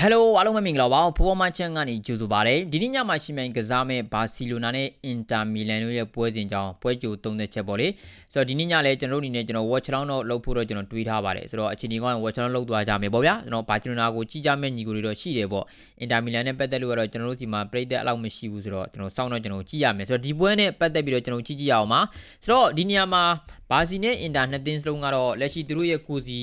ဟယ်လိုအားလုံးပဲမင်္ဂလာပါဖိုးပေါ်မချန်ကနေကြိုဆိုပါရစေဒီနေ့ညမှာရှိမယ့်ကစားမဲ့ဘာစီလိုနာနဲ့အင်တာမီလန်တို့ရဲ့ပွဲစဉ်ကြောင်းပွဲကြိုသုံးသက်ချက်ပေါ့လေဆိုတော့ဒီနေ့ညလည်းကျွန်တော်တို့အနေနဲ့ကျွန်တော် watch down တော့လုပ်ဖို့တော့ကျွန်တော်တွေးထားပါတယ်ဆိုတော့အချိန်ဒီကောင်း watch down လုပ်သွားကြမယ်ပေါ့ဗျာကျွန်တော်ဘာစီလိုနာကိုကြီးကြမဲ့ညီကိုတွေတော့ရှိတယ်ပေါ့အင်တာမီလန်နဲ့ပတ်သက်လို့ကတော့ကျွန်တော်တို့စီမှာပြိသက်အလောက်မရှိဘူးဆိုတော့ကျွန်တော်စောင့်တော့ကျွန်တော်ကြည့်ရမယ်ဆိုတော့ဒီပွဲနဲ့ပတ်သက်ပြီးတော့ကျွန်တော်ကြည့်ကြည့်ရအောင်ပါဆိုတော့ဒီနေရာမှာဘာစီနဲ့အင်တာနှစ်သင်းစလုံးကတော့လက်ရှိသူတို့ရဲ့ကိုစီ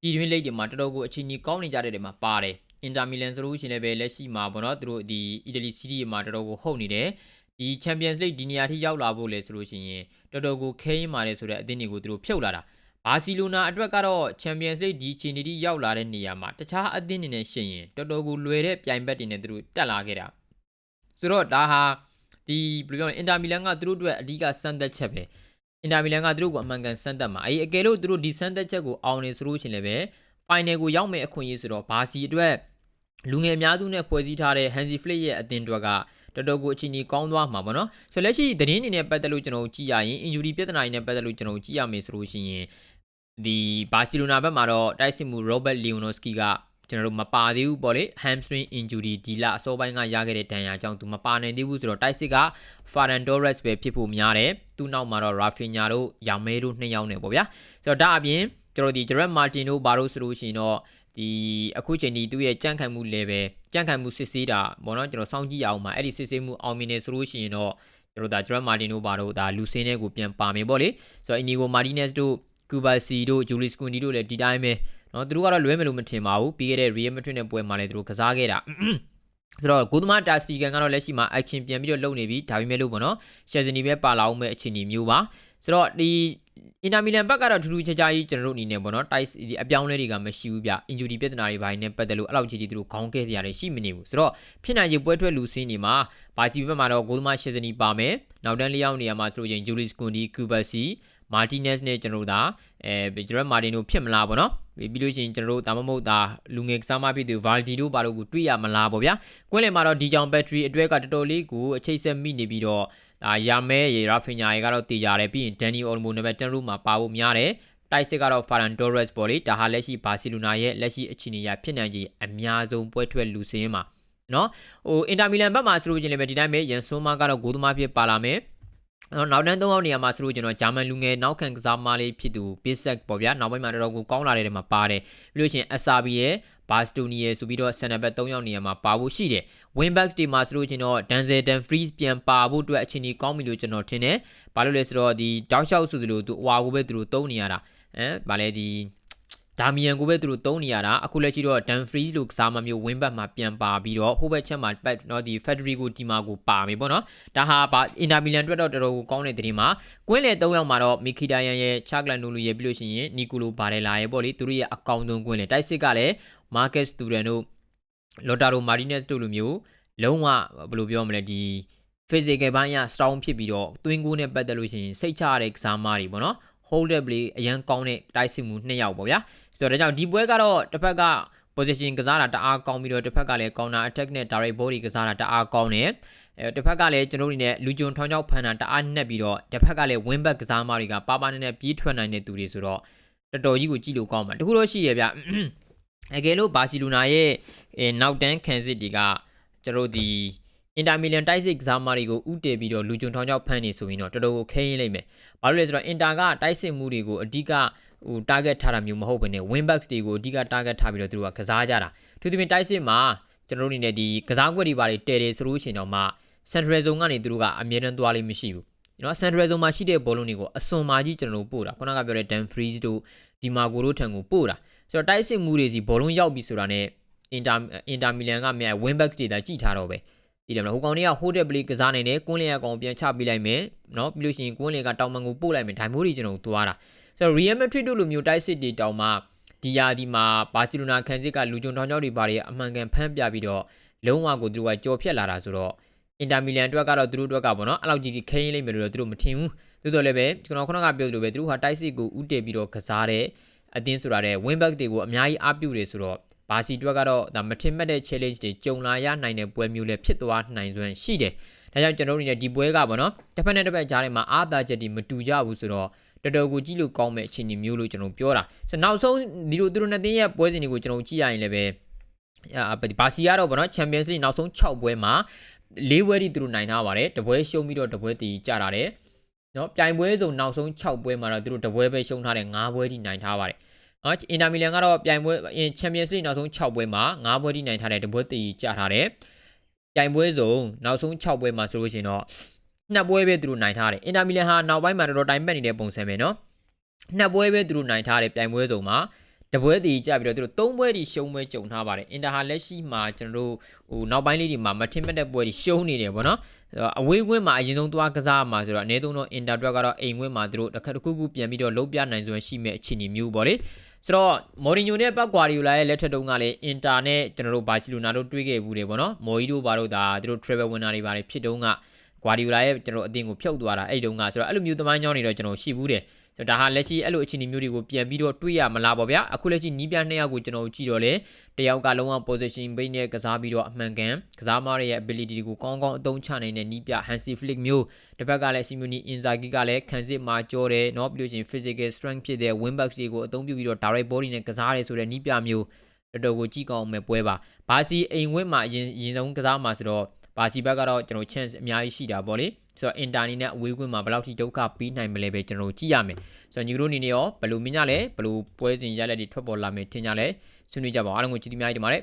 ပြည်တွင်းလိပ်တွေမှာတော်တော်ကိုအချိန်ကြီးကောင်းနေကြတဲ့တွေမှာပါတယ် အင်တာမီလန်ဆိုလို့ရှိရင်လည်းပဲလက်ရှိမှာပေါ့နော်သူတို့ဒီအီတလီစီးတီးမှာတော်တော်ကိုဟုတ်နေတယ်ဒီ Champions League ဒီနေရာထိရောက်လာဖို့လဲဆိုလို့ရှိရင်တော်တော်ကိုခဲရင်ပါတယ်ဆိုတဲ့အသင်းတွေကိုသူတို့ဖြုတ်လာတာဘာစီလိုနာအတွက်ကတော့ Champions League ဒီခြေနေထိရောက်လာတဲ့နေရာမှာတခြားအသင်းတွေနဲ့ရှင်ရင်တော်တော်ကိုလွယ်တဲ့ပြိုင်ဘက်တွေနဲ့သူတို့တက်လာခဲ့တာဆိုတော့ဒါဟာဒီဘယ်လိုပြောလဲအင်တာမီလန်ကသူတို့အတွက်အဓိကစမ်းသပ်ချက်ပဲအင်တာမီလန်ကသူတို့ကိုအမှန်ကန်စမ်းသပ်မှာအဲအကယ်လို့သူတို့ဒီစမ်းသပ်ချက်ကိုအောင်နေဆိုလို့ရှိရင်လည်းပဲ final ကိုရောက်မဲ့အခွင့်အရေးဆိုတော့ဘာစီအတွက် လူငယ်အများစုနဲ့ဖွဲ့စည်းထားတဲ့ Hansi Flick ရဲ့အသင်းတွက်ကတော်တော်ကိုအချိန်ကြီးကောင်းသွားမှာပေါ့နော်ဆိုလက်ရှိသတင်းအနေနဲ့ပတ်သက်လို့ကျွန်တော်ကြည့်ရရင် injury ပြဿနာတွေနဲ့ပတ်သက်လို့ကျွန်တော်ကြည့်ရမယ်ဆိုလို့ရှိရင်ဒီဘာစီလိုနာဘက်မှာတော့တိုက်စစ်မှု Robert Lewandowski ကကျွန်တော်တို့မပါသေးဘူးပေါ့လေ hamstring injury ဒီလအစောပိုင်းကရခဲ့တဲ့ဒဏ်ရာကြောင့်သူမပါနိုင်သေးဘူးဆိုတော့တိုက်စစ်က Ferran Torres ပဲဖြစ်ဖို့များတယ်သူ့နောက်မှာတော့ Rafinha တို့ရောင်မဲတို့နှစ်ယောက်နေပေါ့ဗျာဆိုတော့ဒါအပြင်ကျွန်တော်ဒီ Gerard Martin တို့ဘာလို့ဆိုလို့ရှိရင်တော့ ဒီအခုချိန်ဒီသူ့ရဲ့ကြန့်ခိုင်မှု level ကြန့်ခိုင်မှုစစ်ဆေးတာပေါ့နော်ကျွန်တော်စောင့်ကြည့်ရအောင်ပါအဲ့ဒီစစ်ဆေးမှုအောင်မြင်နေဆိုလို့ရှိရင်တော့ကျွန်တော်ဒါ Gerard Martin တို့ဘာလို့ဒါလူစင်းတဲ့ကိုပြန်ပါမယ်ပေါ့လေဆိုတော့ Inigo Martinez တို့ Kubasi တို့ Julius Kunde တို့လည်းဒီတိုင်းပဲနော်သူတို့ကတော့လွဲမယ်လို့မထင်ပါဘူးပြီးခဲ့တဲ့ Real Madrid နဲ့ပွဲမှာလည်းသူတို့ကစားခဲ့တာဆိုတော့ဂိုသမာတာစတီကန်ကတော့လက်ရှိမှာ action ပြန်ပြီးတော့လုပ်နေပြီဒါပေမဲ့လို့ပေါ့နော်ရှယ်ဇနီပဲပါလာအောင်မဲ့အခြေအနေမျိုးပါဆိုတော့ဒီ အင်တာမီလန်ဘက်ကတော့ထူးထူးခြားခြားကြီးကျွန်တော်တို့အနေနဲ့ပေါ့နော်တိုက်ဒီအပြောင်းလဲတွေကမရှိဘူးဗျအင်ဂျူဒီပြဿနာတွေပိုင်းနဲ့ပတ်သက်လို့အဲ့လောက်ကြီးကြီးသူတို့ခေါင်းကဲစရာတွေရှိမနေဘူးဆိုတော့ဖြစ်နိုင်ခြေပွဲထွက်လူစင်းတွေမှာဘာစီဘက်မှာတော့ဂိုသမာရှယ်ဇနီပါမယ်နောက်တန်းလေးယောက်နေရာမှာဆိုရင်ဂျူလီစကွန်ဒီကူဘတ်စီမာတီနက်စ်နဲ့ကျွန်တော်တို့ဒါအဲဂျရက်မာတင်တို့ဖြစ်မလားပေါ့နော်ပြီးလို့ရှိရင်ကျွန်တော်တို့ဒါမှမဟုတ်ဒါလူငယ်ကစားမဖြစ်သူဗာလ်ဒီတို့ဘာလို့ကိုတွေ့ရမလားပေါ့ဗျာကွင်းလယ်မှာတော့ဒီကြောင်ဘက်ထရီအတွက်ကတော်တော်လေးကိုအချိတ်ဆက်မိနေပြီးတော့ ဒါယာမဲရေရာဖင်ညာရေကတော့တည်ရတယ်ပြီးရင်ဒန်နီအော်လမိုနံပါတ်10ရုမှာပါဖို့များတယ်တိုက်စစ်ကတော့ Ferran Torres ပေါ့လေဒါဟာလက်ရှိဘာစီလိုနာရဲ့လက်ရှိအခြေအနေရဖြစ်နိုင်ကြီးအများဆုံးပွဲထွက်လူစင်းမှာနော်ဟိုအင်တာမီလန်ဘက်မှာဆိုလို့ချင်းလည်းပဲဒီတိုင်းပဲရန်ဆွန်မာကတော့ဂိုးသမားဖြစ်ပါလာမယ်နောက်တန်းသုံးအောင်နေရာမှာဆိုလို့ကျွန်တော်ဂျာမန်လူငယ်နောက်ခံကစားမလေးဖြစ်သူဘစ်ဆက်ပေါ့ဗျာနောက်ပိုင်းမှာတော့ကိုကောင်းလာတဲ့နေရာမှာပါတယ်ပြီးလို့ရှိရင်အဆာဘီရဲ့ ဘာစတိုနီရဲ့ဆိုပြီးတော့ဆန်နဘက်3ယောက်နေရာမှာပါဖို့ရှိတယ်ဝင်းဘက်စ်ဒီမှာဆိုလို့ကျွန်တော်ဒန်ဇယ်ဒန်ဖရီးပြန်ပါဖို့အတွက်အခြေအနေကောင်းပြီလို့ကျွန်တော်ထင်တယ်ဘာလို့လဲဆိုတော့ဒီတောက်လျှောက်ဆိုသလိုသူအဝါကိုပဲသူတို့တုံးနေရတာဟမ်ဗာလဲဒီဒါမီယန်ကိုပဲသူတို့တုံးနေရတာအခုလက်ရှိတော့ဒန်ဖရီးလို့ကစားမမျိုးဝင်းဘက်မှာပြန်ပါပြီးတော့ဟိုဘက်ချက်မှာပတ်တော့ဒီဖက်ဒရီကိုဒီမာကိုပါမယ်ပေါ့နော်ဒါဟာဗာအင်တာမီလန်အတွက်တော့တော်တော်ကိုကောင်းတဲ့သတင်းမှာကွင်းလေ၃ယောက်မှာတော့မီခီဒါယန်ရဲ့ချာကလန်နိုလူရဲ့ပြီးလို့ရှိရင်နီကိုလိုဘာရဲလာရဲ့ပေါ့လေသူတို့ရဲ့အကောင်ဆုံးကွင်းလေတိုက်စစ်ကလည်း မာကက်စတူဒန်တို့လော်တာရိုမာရီနက်စ်တို့လိုမျိုးလုံးဝဘယ်လိုပြောမလဲဒီ physical ဘိုင်းရ strong ဖြစ်ပြီးတော့တွင်းကိုနဲ့ပတ်သက်လို့ရှိရင်စိတ်ချရတဲ့ကစားမတွေပေါ့နော် holder play အရန်ကောင်းတဲ့တိုက်စစ်မှုနှစ်ယောက်ပေါ့ဗျာဆိုတော့ဒါကြောင့်ဒီပွဲကတော့တစ်ဖက်က position ကစားတာတအားကောင်းပြီးတော့တစ်ဖက်ကလည်း counter attack နဲ့ direct ball ကစားတာတအားကောင်းတယ်အဲတစ်ဖက်ကလည်းကျွန်တော်တို့နေလူဂျွန်ထောင်းချောက်ဖန်တာတအားနှက်ပြီးတော့တစ်ဖက်ကလည်း win back ကစားမတွေကပါပါနဲ့နဲ့ပြေးထွက်နိုင်တဲ့သူတွေဆိုတော့တော်တော်ကြီးကိုကြည့်လို့ကောင်းပါတခုတော့ရှိရဗျ အကယ်လို့ဘာစီလိုနာရဲ့နောက်တန်းခံစစ်တွေကကျွန်တော်တို့ဒီအင်တာမီလန်တိုက်စစ်ကစားမတွေကိုဥတည်ပြီးတော့လူဂျွန်ထောင်းချောက်ဖန်နေဆိုရင်တော့တော်တော်ကိုခဲရင်လိမ့်မယ်။ဘာလို့လဲဆိုတော့အင်တာကတိုက်စစ်မှုတွေကိုအဓိကဟို target ထားတာမျိုးမဟုတ်ဘဲနဲ့ win backs တွေကိုအဓိက target ထားပြီးတော့သူတို့ကကစားကြတာ။သူသဖြင့်တိုက်စစ်မှာကျွန်တော်တို့အနေနဲ့ဒီကစားကွက်တွေပါတွေတဲတယ်ဆိုလို့ရှိရင်တော့မှ central zone ကနေသူတို့ကအမြဲတမ်းသွားလိမ့်မရှိဘူး။နော် central zone မှာရှိတဲ့ဘောလုံးတွေကိုအစွန်မာကြီးကျွန်တော်တို့ပို့တာခုနကပြောတဲ့ Dan Freeze တို့ဒီမာကိုတို့ထံကိုပို့တာ ဆိုတော့တိုက်စစ်မှုတွေစီဘောလုံးရောက်ပြီဆိုတာနဲ့အင်တာအင်တာမီလန်ကမြန် win backs တွေဒါကြည့်ထားတော့ပဲ။ဒီတယ်မလားဟိုကောင်တွေကဟိုးတက်ပလေးကစားနိုင်တယ်ကွင်းလျက်ကောင်ပြန်ချပေးလိုက်မယ်နော်ပြီးလို့ရှိရင်ကွင်းလျက်ကတောင်မန်ကိုပို့လိုက်မယ်ဒိုင်မိုးတွေကျွန်တော်သွားတာဆိုတော့ Real Madrid တို့လိုမျိုးတိုက်စစ်တွေတောင်မှဒီယာဒီမှာဘာစီလိုနာခန်းစစ်ကလူကြုံထောင်ချောက်တွေဘာတွေအမှန်ကန်ဖမ်းပြပြီးတော့လုံးဝကိုသူတို့ကကြော်ဖြတ်လာတာဆိုတော့အင်တာမီလန်အတွက်ကတော့သူတို့အတွက်ကပေါ့နော်အဲ့လောက်ကြီးခင်းလိမ့်မယ်လို့တော့သူတို့မထင်ဘူးသို့တော်လည်းပဲကျွန်တော်ခုနကပြောသလိုပဲသူတို့ဟာတိုက်စစ်ကိုဥတည်ပြီးတော့ကစားတဲ့ အတင်းဆိုတာတဲ့ win back တွေကိုအများကြီးအားပြုတယ်ဆိုတော့ဘာစီတွက်ကတော့ဒါမထင်မှတ်တဲ့ challenge တွေကြုံလာရနိုင်တဲ့ပွဲမျိုးလည်းဖြစ်သွားနိုင်စွမ်းရှိတယ်။ဒါကြောင့်ကျွန်တော်တို့အနေနဲ့ဒီပွဲကပေါ့နော်တစ်ဖက်နဲ့တစ်ဖက်ကြားထဲမှာအားသာချက်တွေမတူကြဘူးဆိုတော့တော်တော်ကိုကြည့်လို့ကောင်းမဲ့အခြေအနေမျိုးလို့ကျွန်တော်ပြောတာ။ဆိုနောက်ဆုံးဒီလိုသူတို့နှစ်သင်းရဲ့ပွဲစဉ်တွေကိုကျွန်တော်ကြည့်ရရင်လည်းပဲအာဘာစီကတော့ဗောနော်ချန်ပီယံစ်လိနောက်ဆုံး6ပွဲမှာ၄ပွဲထိသူတို့နိုင်ထားပါတယ်တပွဲရှုံးပြီးတော့တပွဲတည်ကြတာတယ် နော်ပြိုင်ပွဲစုံနောက်ဆုံး6ပွဲမှာတော့သူတို့တပွဲပဲရှုံးထားတယ်5ပွဲထိနိုင်ထားပါတယ်နော်အင်တာမီလန်ကတော့ပြိုင်ပွဲချန်ပီယံစ်လိနောက်ဆုံး6ပွဲမှာ5ပွဲထိနိုင်ထားတယ်တပွဲတည်ကြထားတယ်ပြိုင်ပွဲစုံနောက်ဆုံး6ပွဲမှာဆိုလို့ရှိရင်တော့နှစ်ပွဲပဲသူတို့နိုင်ထားတယ်အင်တာမီလန်ဟာနောက်ပိုင်းမှာတော်တော်တိုင်ပတ်နေတဲ့ပုံစံပဲနော်နှစ်ပွဲပဲသူတို့နိုင်ထားတယ်ပြိုင်ပွဲစုံမှာ တပွဲတည်ကြပြီးတော့သူတို့၃ပွဲတီရှုံးပွဲကြုံထားပါတယ်အင်တာဟာလက်ရှိမှာကျွန်တော်တို့ဟိုနောက်ပိုင်းလေးတွေမှာမထင်မှတ်တဲ့ပွဲတွေရှုံးနေတယ်ဗောနော်အဝေးကွင်းမှာအရင်ဆုံးသွားကစားမှာဆိုတော့အနည်းဆုံးတော့အင်တာအတွက်ကတော့အိမ်ကွင်းမှာသူတို့တစ်ခါတစ်ခုခုပြန်ပြီးတော့လုံးပြနိုင်စွမ်းရှိမဲ့အခြေအနေမျိုးပေါ့လေဆိုတော့မော်ရီညိုနဲ့ပတ်ကွာရီယိုလာရဲ့လက်ထက်တုန်းကလည်းအင်တာနဲ့ကျွန်တော်တို့ဘာစီလိုနာတို့တွေ့ခဲ့ဘူးတယ်ဗောနော်မော်ရီတို့ဘာတို့ဒါသူတို့ travel winner တွေပါတယ်ဖြစ်တုန်းကကွာရီယိုလာရဲ့ကျွန်တော်အတင်းကိုဖြုတ်သွားတာအဲ့တုန်းကဆိုတော့အဲ့လိုမျိုးသမိုင်းကြောင်းတွေတော့ကျွန်တော်ရှိဘူးတယ် ဆိုတော့ဒါဟာလက်ရှိအဲ့လိုအခြေအနေမျိုးတွေကိုပြန်ပြီးတော့တွေးရမလားပေါ့ဗျာအခုလက်ရှိနီးပြနှစ်ယောက်ကိုကျွန်တော်ကြည့်တော့လေတယောက်ကလုံးဝ position base နဲ့ကစားပြီးတော့အမှန်ကန်ကစားမရရဲ့ ability တွေကိုကောင်းကောင်းအသုံးချနိုင်တဲ့နီးပြ Hansi Flick မျိုးတစ်ဖက်ကလည်း Simone Inzaghi ကလည်းခံစစ်မှာကြောတယ်เนาะပြီးလို့ရှိရင် physical strength ဖြစ်တဲ့ wing backs တွေကိုအသုံးပြုပြီးတော့ direct body နဲ့ကစားရဲဆိုတဲ့နီးပြမျိုးတော်တော်ကိုကြည့်ကောင်းမယ်ပွဲပါဘာစီအိမ်ဝင်းမှာအရင်ရင်ဆုံးကစားမှာဆိုတော့ ဘာစီဘက်ကတော့ကျွန်တော် chance အများကြီးရှိတာပေါ့လေဆိုတော့ internet နဲ့အဝေးကွင်းမှာဘယ်လောက်ထိဒုက္ခပေးနိုင်မလဲပဲကျွန်တော်ကြည့်ရမယ်ဆိုတော့ညီတို့အနေနဲ့ရောဘယ်လိုမြင်ကြလဲဘယ်လိုပွဲစဉ်ရလက်တွေထွက်ပေါ်လာမယ်ထင်ကြလဲဆွေးနွေးကြပါအောင်အားလုံးကိုကြည့်ပြီးများကြီးတင်ပါတယ်